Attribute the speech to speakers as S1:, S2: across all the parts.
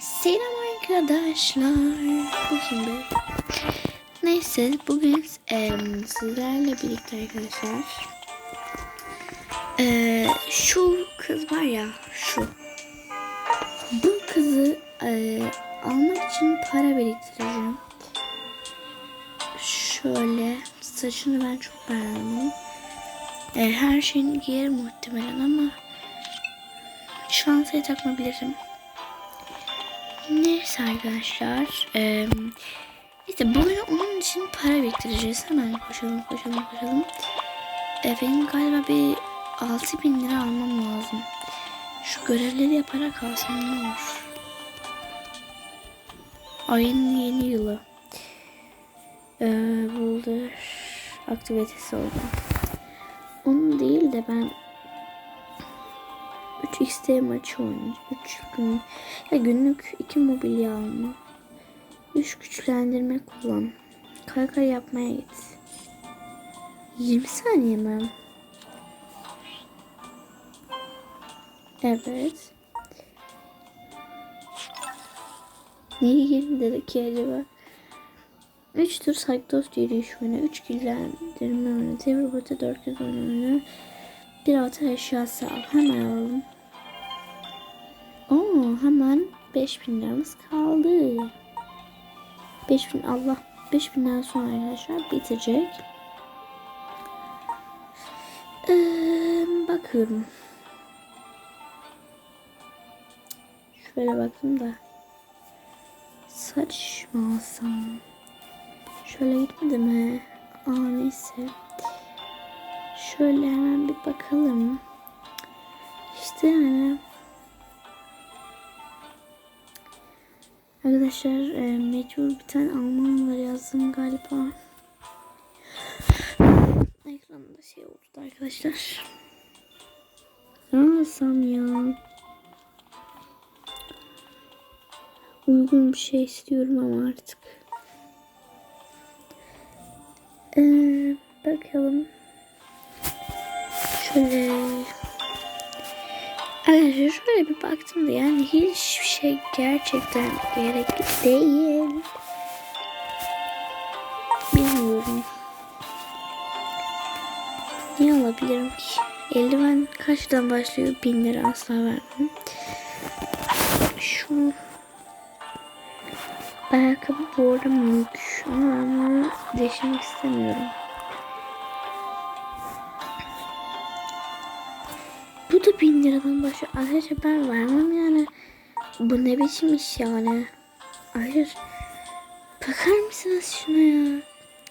S1: Selam arkadaşlar. Bu kim be? Neyse bugün em, sizlerle birlikte arkadaşlar. e, şu kız var ya şu. Bu kızı e, almak için para biriktireceğim. Şöyle saçını ben çok beğendim. E, her şeyini giyer muhtemelen ama çantaya takmabilirim. Neyse arkadaşlar. Eee işte bugün onun için para biriktireceğiz. Hemen koşalım koşalım koşalım. E, benim galiba bir 6000 lira almam lazım. Şu görevleri yaparak kalsam ne olur. Ayın yeni yılı. Ee, Boulder aktivitesi oldu. Onun değil de ben 3 XT maçı oynayacağım. 3 gün. Ya günlük 2 mobilya alma. 3 güçlendirme kullan. Kaykay yapmaya git. 20 saniye mi? Evet. Niye 20 dedi ki acaba? 3 tur Cyclos yürüyüş oyunu. 3 güçlendirme oyunu. Devir botu 4 kez oyunu. Bir altı eşyası al. Hemen alalım. Oo, hemen 5000 liramız kaldı. 5000 Allah 5000 lira sonra arkadaşlar bitecek. Ee, bakıyorum. Şöyle baktım da saç mı alsam? Şöyle gitmedi mi? Aa neyse. Şöyle hemen bir bakalım. İşte yani Arkadaşlar e, mecbur bir tane Alman var yazdım galiba. Ekranda şey oldu arkadaşlar. Ne alsam ya? Uygun bir şey istiyorum ama artık. Ee, bakalım. Şöyle Arkadaşlar şöyle bir baktım da yani hiçbir şey gerçekten gerekli değil. Bilmiyorum. Ne alabilirim ki? Eldiven kaçtan başlıyor? Bin lira asla vermem. Şu ayakkabı bu arada mülk. Ama değiştirmek istemiyorum. Bu da bin liradan başlıyor. Arkadaşlar ben vermem yani. Bu ne biçim iş yani. Arkadaşlar bakar mısınız şuna ya?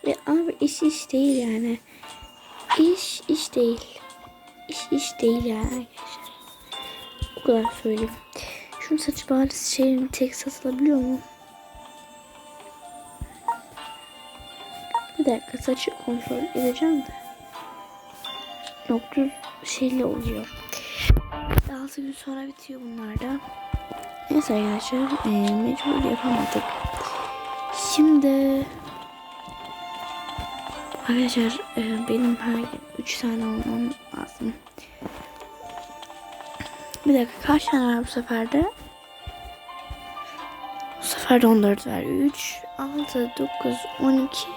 S1: Ve abi iş iş değil yani. İş iş değil. İş iş değil yani. O kadar söyleyeyim. Şunun saçı bari şeyin tek satılabiliyor mu? Bir dakika saçı kontrol edeceğim de. Yok düz şeyle oluyor. 6 gün sonra bitiyor bunlar da. Neyse arkadaşlar e, mecbur yapamadık. Şimdi arkadaşlar e, benim her gün 3 tane almam lazım. Bir dakika kaç tane var bu seferde? Bu sefer de 14 var. 3, 6, 9, 12.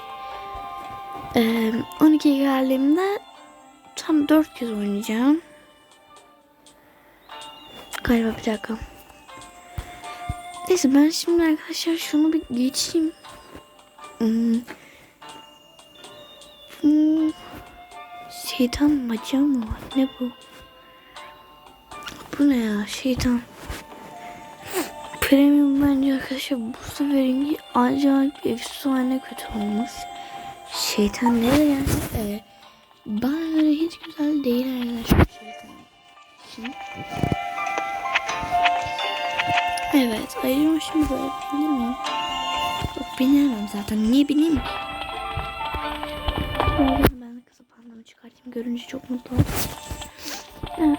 S1: E, 12 geldiğimde tam 4 kez oynayacağım. Galiba bir dakika. Neyse ben şimdi arkadaşlar şunu bir geçeyim. Hmm. Hmm. Şeytan maca mı var? Ne bu? Bu ne ya? Şeytan. Premium bence arkadaşlar bu seferinki acayip efsane kötü olmaz. Şeytan ne yani? Ee, bana göre hiç güzel değil arkadaşlar şeytan. Şimdi. Evet, ayırma şimdi böyle bilir miyim? Yok binemem zaten. Niye bineyim? Ben de kızı pandamı çıkartayım. Görünce çok mutlu oldum. Evet.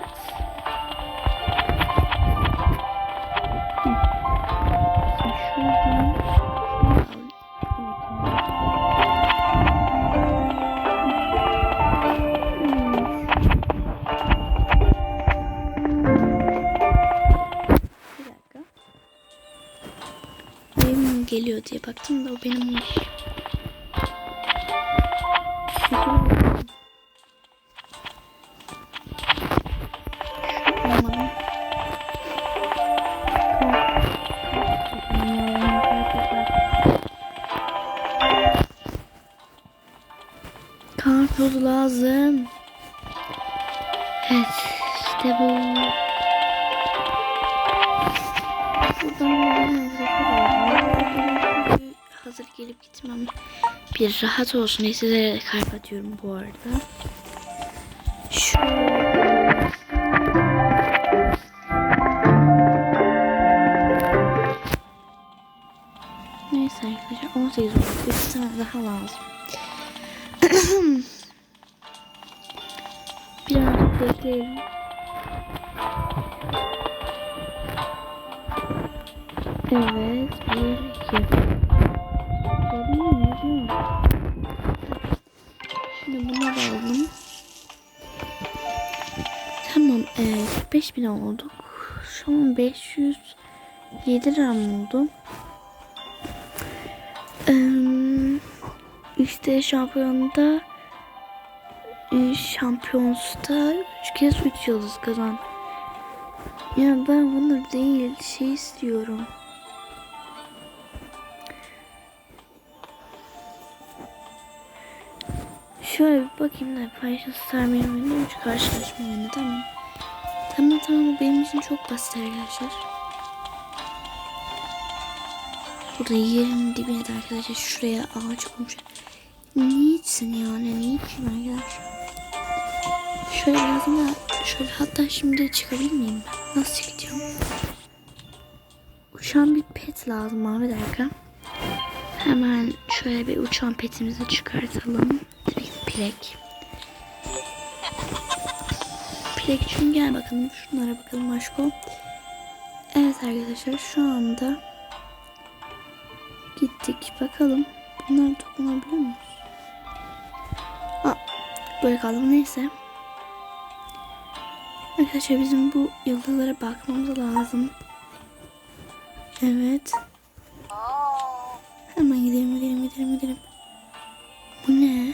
S1: Diye baktım da o benim hazır gelip gitmem bir rahat olsun diye size kalp atıyorum bu arada. Şu Neyse arkadaşlar 18 oldu. Bir tane daha lazım. Birazcık bekleyelim. Evet, bir, iki. Bin olduk. Şu an 507 lira oldu? İşte şampiyonda e, şampiyonsta 3 kez 3 yıldız kazan. Ya ben bunu değil şey istiyorum. Şöyle bir bakayım da Paylaşım oyunda 3 karşılaşma oyunu tamam. Tamam tamam bu benim için çok basit arkadaşlar. Burada yerin dibine de arkadaşlar şuraya ağaç koymuş. Niçin yani niçin arkadaşlar? Şöyle lazım da şöyle hatta şimdi çıkabilir miyim ben? Nasıl çıkacağım? Uçan bir pet lazım abi dakika. Hemen şöyle bir uçan petimizi çıkartalım. Ki plek. Plek için gel bakalım şunlara bakalım aşko. Evet arkadaşlar şu anda gittik bakalım. Bunlar dokunabiliyor muyuz? Aa, böyle kaldı neyse. Arkadaşlar bizim bu yıldızlara bakmamız lazım. Evet. Hemen gidelim gidelim gidelim gidelim. Bu ne?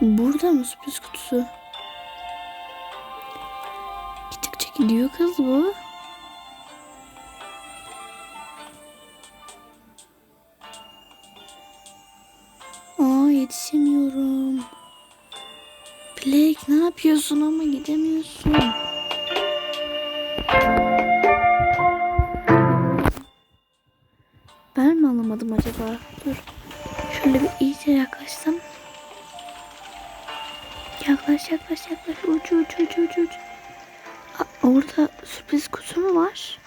S1: Burada mı sürpriz kutusu? Gidiyor kız bu. Aa yetişemiyorum. Blake ne yapıyorsun ama gidemiyorsun. Ben mi alamadım acaba? Dur. Şöyle bir iyice yaklaşsam. Yaklaş yaklaş yaklaş. Uç uç uç uç uç. Orada sürpriz kutu mu var?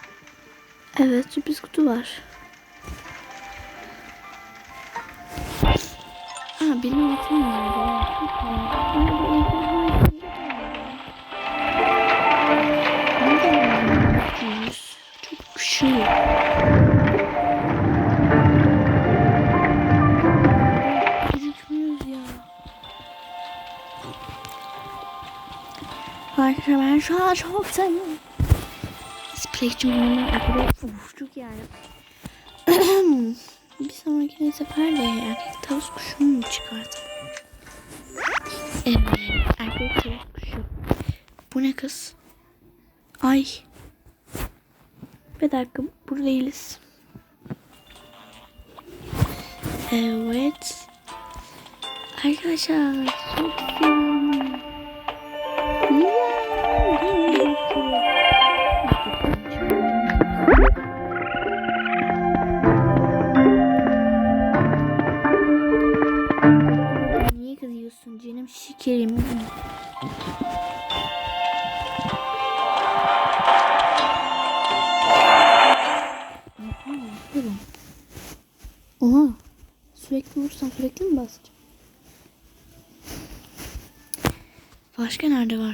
S1: Evet sürpriz kutu var. Aa benim altım var. Çok iyi. Arkadaşlar ben şu an çok seviyorum. Splash'cim çok yani. Bir sonraki sefer de erkek tavus kuşunu mu çıkartalım? Evet, erkek tavus kuşu. Bu ne kız? Ay. Bir dakika, burada değiliz. Evet. Arkadaşlar, çok seviyorum.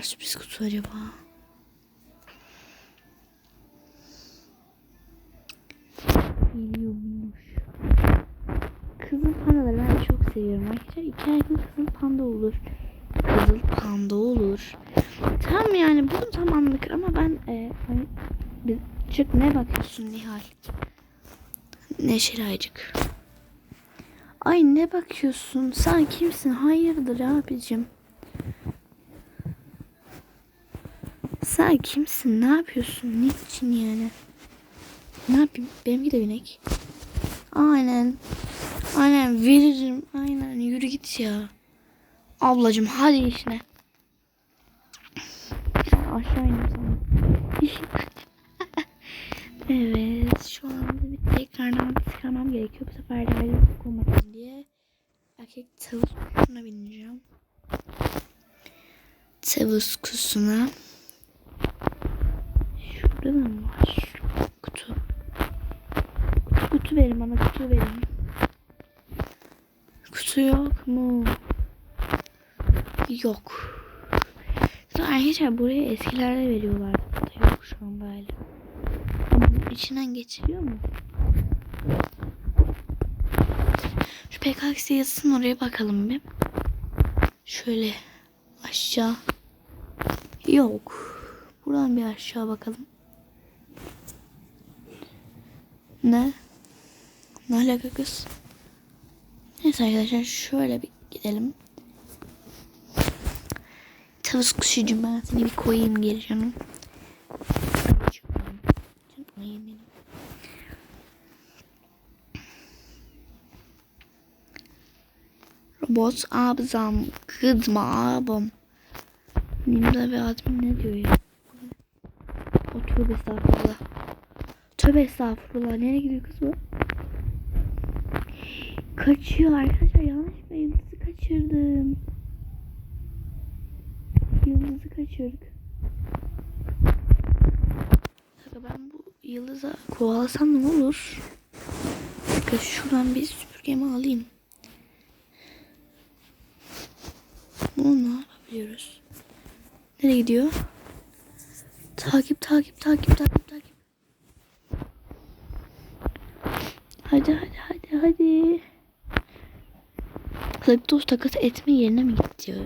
S1: Var sürpriz kutu acaba? Geliyormuş. Kızıl pandaları ben çok seviyorum arkadaşlar. İki ayaklı kızıl panda olur. Kızıl panda olur. Tam yani bu tam anlık ama ben e, hani bir çık ne bakıyorsun Nihal? Neşeli ayıcık. Ay ne bakıyorsun? Sen kimsin? Hayırdır abicim? Sen kimsin? Ne yapıyorsun? Niçin yani? Ne yapayım? Benimki de binek. Aynen. Aynen veririm. Aynen yürü git ya. Ablacım hadi işine. Aşağı indim sana. evet şu anda bir tekrardan çıkarmam gerekiyor. Bu sefer de ayrı olmasın diye. Erkek tavus kuşuna bineceğim. Tavus kuşuna. Şurada mı var? Kutu. Kutu kutu verin bana kutu verin. Kutu yok mu? Yok. Arkadaşlar buraya eskilerde veriyorlar. Yok şu an. Ama içinden geçiliyor mu? Şu PKX yazısın oraya bakalım bir. Şöyle aşağı. Yok. Buradan bir aşağı bakalım. Ne? Ne alaka kız? Neyse arkadaşlar şöyle bir gidelim. Tavus kuşu cümaatini bir koyayım geri canım. Robot abzam kızma abam. Nimda ve admin ne diyor ya? O tövbe estağfurullah. Tövbe estağfurullah. Nereye gidiyor kız bu? Kaçıyor arkadaşlar. Yanlışlıkla yıldızı kaçırdım. Yıldızı kaçırdık. Ben bu yıldızı kovalasam ne olur? Kanka şuradan bir süpürgemi alayım. Bunu ne yapabiliyoruz? Nereye gidiyor? Takip takip takip takip takip. Hadi hadi hadi hadi. Kılık takas etme yerine mi acaba?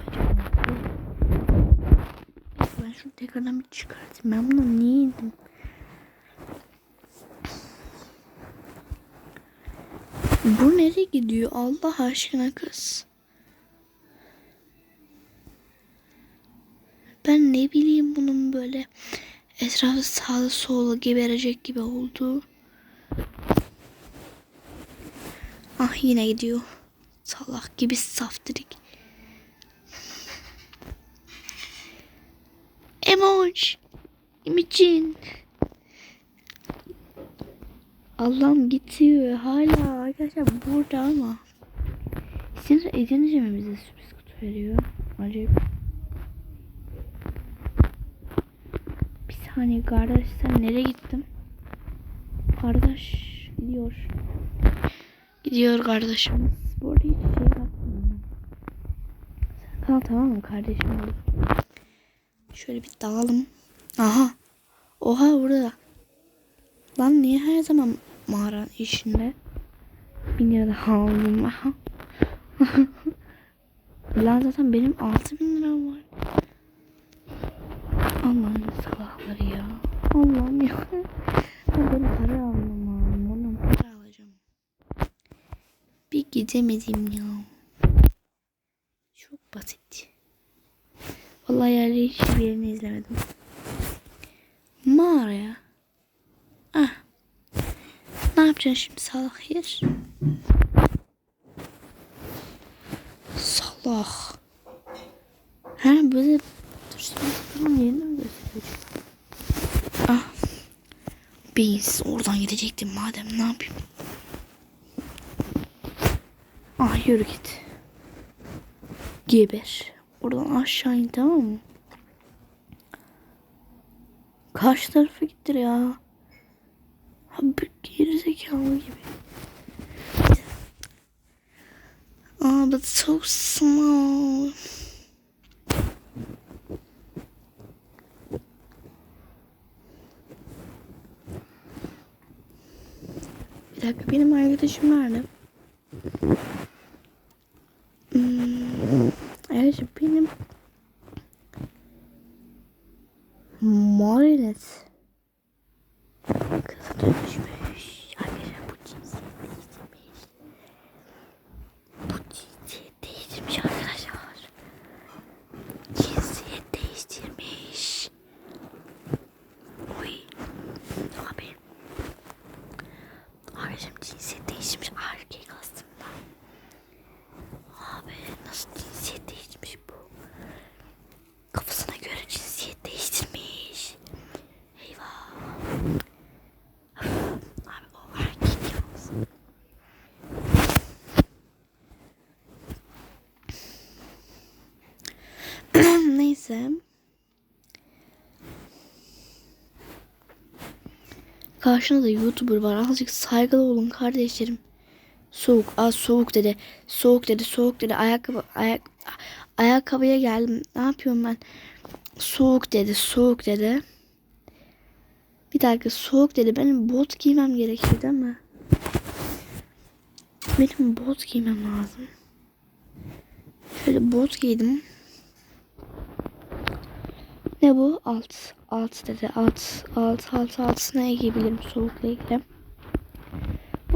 S1: Ben şunu tekrardan bir çıkartayım. Ben bunu niye yedim? Bu nereye gidiyor Allah aşkına kız? Ben ne bileyim bunun böyle etrafı sağda sola geberecek gibi oldu. Ah yine gidiyor. Salak gibi saftirik. Emoç. İmicin. Allah'ım gidiyor hala arkadaşlar burada ama. Şimdi edince mi bize sürpriz kutu veriyor? Acayip. Bir saniye kardeş sen nereye gittin? Kardeş gidiyor. Gidiyor kardeşimiz. Bu arada hiç şey bakmıyorum. Sen kal tamam mı kardeşim? Şöyle bir dağılım. Aha. Oha burada. Lan niye her zaman mağara işinde? Bin lira da aldım. Aha. Lan zaten benim altı bin liram var. Allah'ın salakları ya. Allah'ım ya. Ben para almam lazım. Ondan para alacağım. Bir gidemedim ya. Çok basit. Vallahi yerleri hiçbir yerini izlemedim. Mağaraya. Ah. Ne yapacaksın şimdi salak yer? Salak. Ha böyle dur şimdi bakalım yerini mi göstereceğim? Ah. Biz oradan gidecektim madem ne yapayım? Ah yürü git. Geber. Oradan aşağı in tamam mı? Karşı tarafa gittir ya. Abi gerizekalı gibi. Ah, but so small. Bir dakika benim arkadaşım nerede? Hmm, evet benim Marinet. Kıza dönüşmüş. Arkadaşlar bu cins. Neyse. Karşında da YouTuber var. Azıcık saygılı olun kardeşlerim. Soğuk, az soğuk dedi. Soğuk dedi, soğuk dedi. Ayakkabı, ayak, ayakkabıya geldim. Ne yapıyorum ben? Soğuk dedi, soğuk dedi. Bir dakika soğuk dedi. Benim bot giymem gerekiyor değil mi? Benim bot giymem lazım. Şöyle bot giydim. Ne bu? Alt. Alt dedi. Alt. Alt. Alt. Altına giyebilirim soğukla ilgili.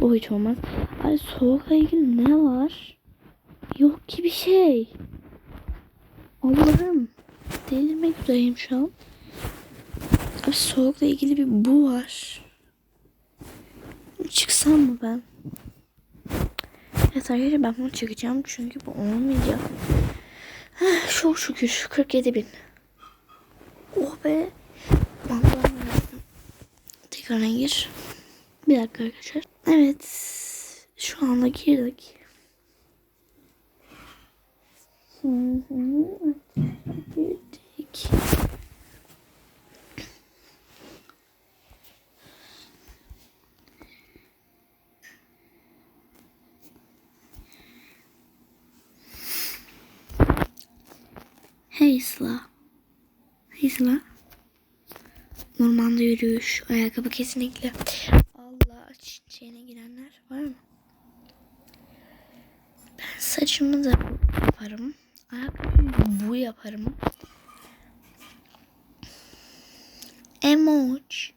S1: O hiç olmaz. Ay soğukla ilgili ne var? Yok ki bir şey. Allah'ım. Delirmek üzereyim şu an. Abi soğukla ilgili bir bu var. Çıksam mı ben? Evet arkadaşlar ben bunu çıkacağım çünkü bu olmayacak. Heh, Çok şükür 47 bin ve ekrana gir. Bir dakika arkadaşlar. Evet. Şu anda girdik. Şimdi girdik. Hey Sla. Sıla. Ormanda yürüyüş. Ayakkabı kesinlikle. Allah çiçeğine girenler var mı? Ben saçımı da yaparım. Ayakkabımı bu yaparım. Emoç.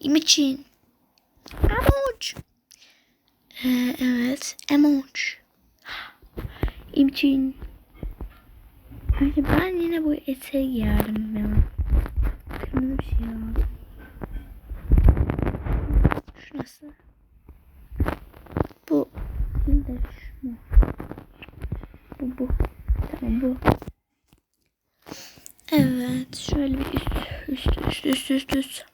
S1: İmiçin. Emoç. Ee, evet. Emoç. İmiçin. Bence ben yine bu eteği giyerdim ya. Kırmızı bir şey aldım. Şurası. Bu. Bir de şu mu? Bu bu. Tamam bu. Evet. Şöyle bir üst üst üst üst üst üst.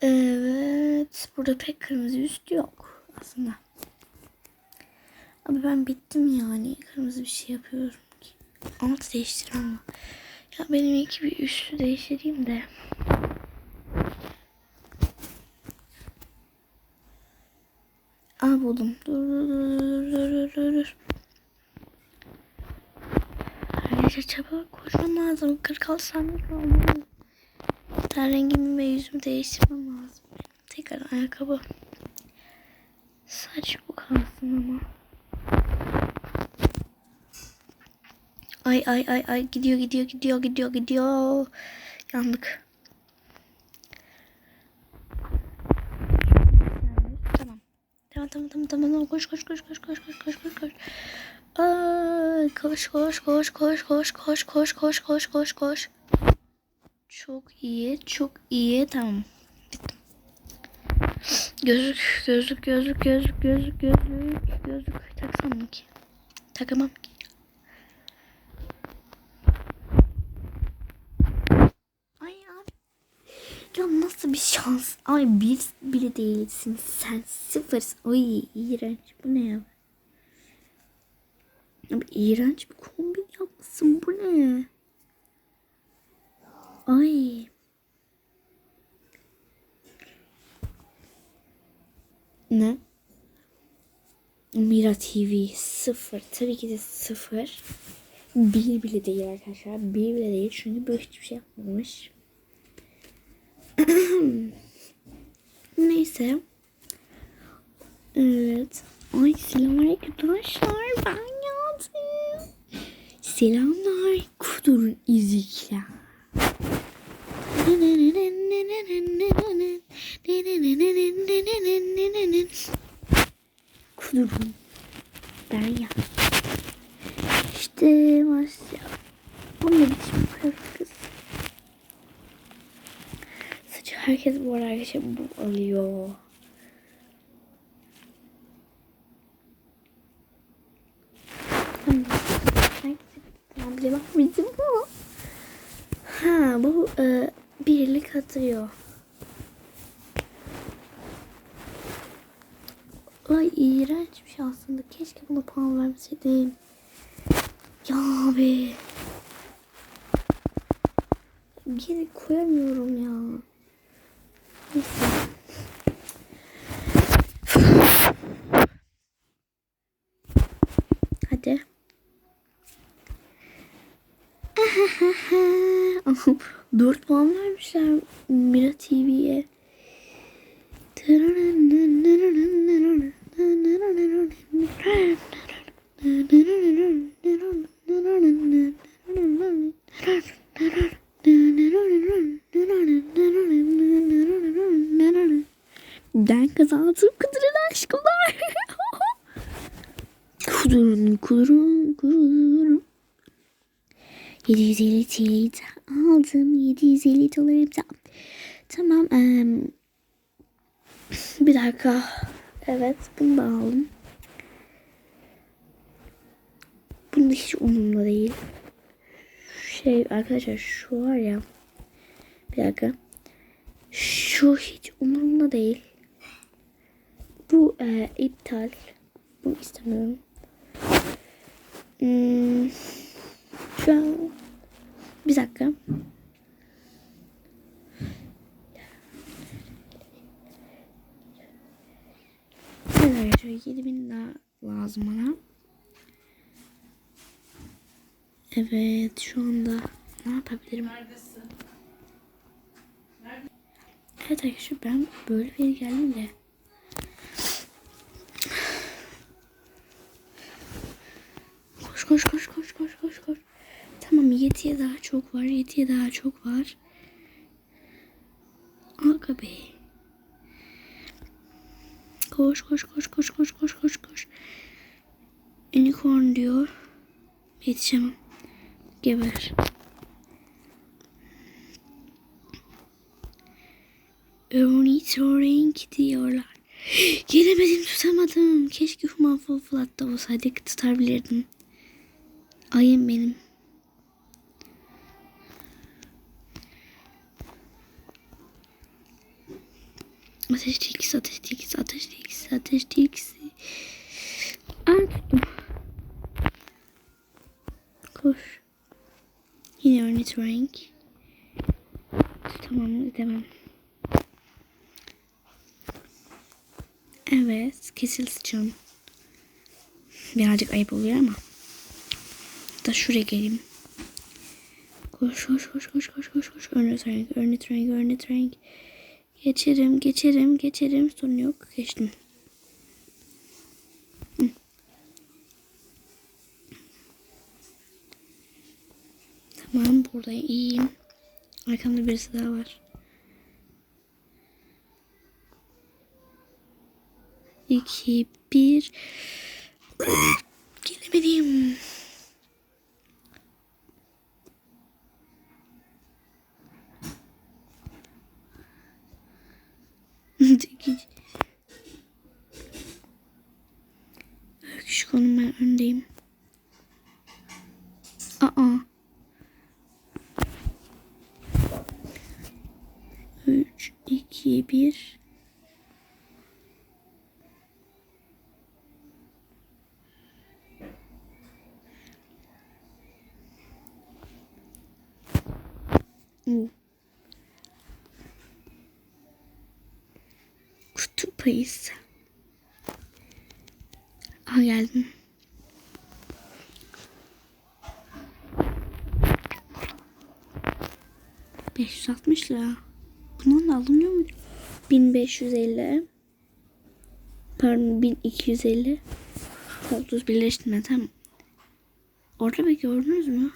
S1: Evet. Burada pek kırmızı üst yok aslında. Abi ben bittim yani. Kırmızı bir şey yapıyorum ki. Alt değiştir ama. Ya benim iki bir üstü değiştireyim de. Aa buldum. Dur dur dur dur dur dur. Arkadaşlar çabuk koşmam lazım. 46 saniye kaldı. Ten rengimi ve yüzümü değiştirmem lazım. Tekrar ayakkabı. Saç bu kalsın ama. Ay ay ay ay gidiyor gidiyor gidiyor gidiyor gidiyor. Yandık. Tamam. Tamam tamam tamam tamam koş koş koş koş koş koş koş koş koş. Ay koş koş koş koş koş koş koş koş koş koş koş. Çok iyi çok iyi tamam. Bittim. Gözlük gözlük gözlük gözlük gözlük gözlük gözlük taksam mı ki? Takamam ki. Ay abi. Ya nasıl bir şans? Ay bir bile değilsin. Sen sıfırsın. Ay iğrenç. Bu ne ya? Abi iğrenç bir kombin yapmışsın. Bu ne? Ay. Ne? Mira TV sıfır. Tabii ki de sıfır. Bir bile değil arkadaşlar. Bir bile değil. Çünkü böyle hiçbir şey yapmamış. Neyse. Evet. Ay selam arkadaşlar. Ben geldim. Selamlar. Kudurun izikler. Kudurun. Ben ya. İşte. Bu ne biçim kız kız. Saçı herkes bu arada arkadaşlar bu alıyor. Tamam bile bak bizim bu. Ha bu e, birlik atıyor. Ay iğrenç bir şey aslında. Keşke buna puan vermeseydim. Ya abi. geri koyamıyorum ya. Hadi. Dört puan vermişler Mira TV'ye. Ben kazandım kudurun aşkımlar. kudurun kudurun kudurun. 750 TL'yi aldım. 750 dolarım da. Tamam. em, bir dakika. Evet bunu da aldım. Bunu hiç umurumda değil. Şey arkadaşlar şu var ya. Bir dakika. Şu hiç umurumda değil. Bu e, iptal. Bunu istemiyorum. Hmm, şu an bir dakika. Evet, şöyle 7000 daha lazım bana. Evet, şu anda ne yapabilirim? Evet arkadaşlar ben böyle bir geldim de. Koş koş koş koş koş koş koş. Tamam 7'ye daha çok var. 7'ye daha çok var. Aga be. Koş koş koş koş koş koş koş koş. Unicorn diyor. Yetişemem. Geber. Ornitorenk diyorlar. Gelemedim tutamadım. Keşke Human Fall Flat'ta olsaydık tutabilirdim. Ayım benim. Ateş tilkisi, ateş tilkisi, ateş tilkisi, ateş tilkisi. Aa tuttum. Koş. Yine ornitorenk. Tamam edemem. Evet, kesil sıçan. Birazcık ayıp oluyor ama. Da şuraya geleyim. Koş koş koş koş koş koş koş. Örnet renk, örnet renk, örnet renk. Geçerim, geçerim, geçerim. Sorun yok. Geçtim. Tamam, burada iyiyim. Arkamda birisi daha var. İki, bir. Gelemedim. Çekici. Şu konum ben öndeyim. Aa. Üç, iki, bir. Oo. Ayısı. Aha geldim. ...560 lira. Bundan da alınıyor mu? 1550. Pardon 1250. Koltuz birleştirme tamam. Orada bir gördünüz mü?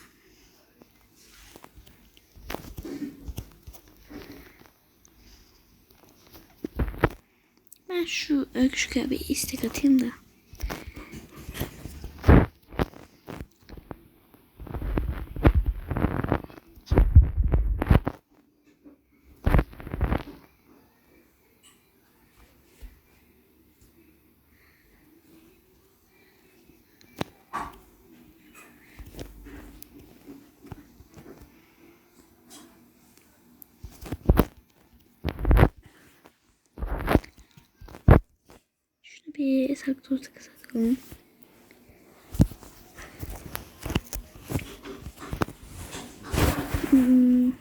S1: Şu öküşke bir istek atayım da. bir saklansa kısa saklanın. Hmm.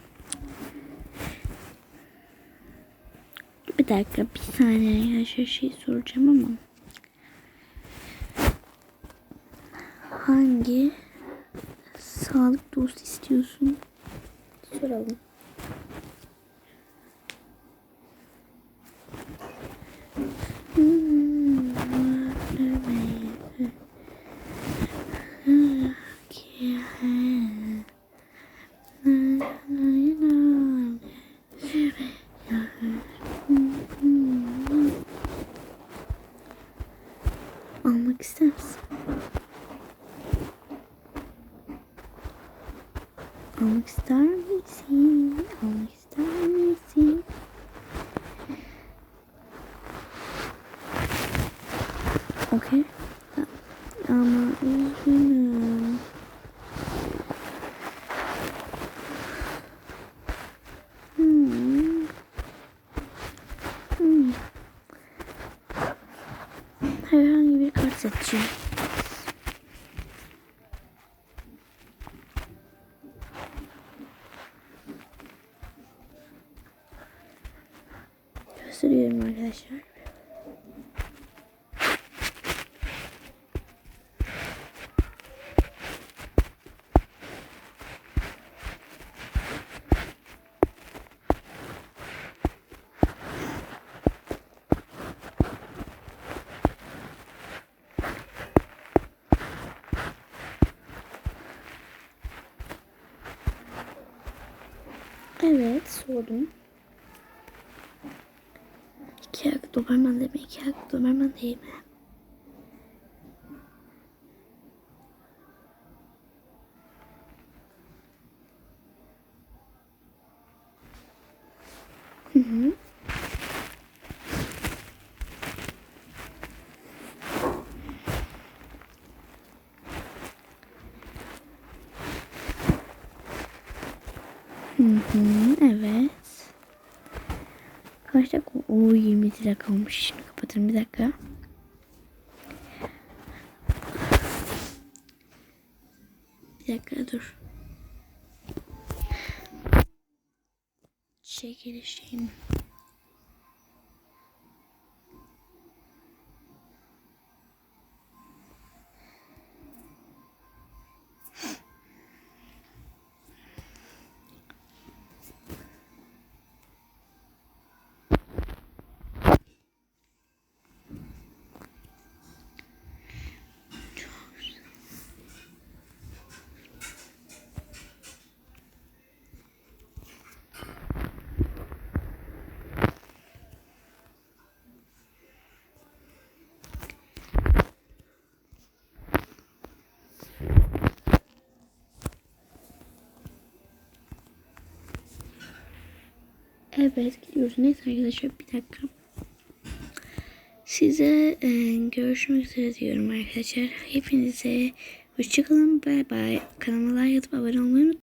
S1: Bir dakika bir saniye ya şu şey soracağım ama. Hangi sağlık dostu istiyorsun? Soralım. Misin? Almak Evet sordum. İki ayak Doberman değil mi? İki ayak Doberman değil mi? Hı hı. Hı hı, evet. Kaç dakika? Oo 20 dakika olmuş. Şimdi kapatırım bir dakika. Evet gidiyoruz. Neyse arkadaşlar bir dakika. Size e, görüşmek üzere diyorum arkadaşlar. Hepinize hoşçakalın. Bay bay. Kanalıma like atıp abone olmayı unutmayın.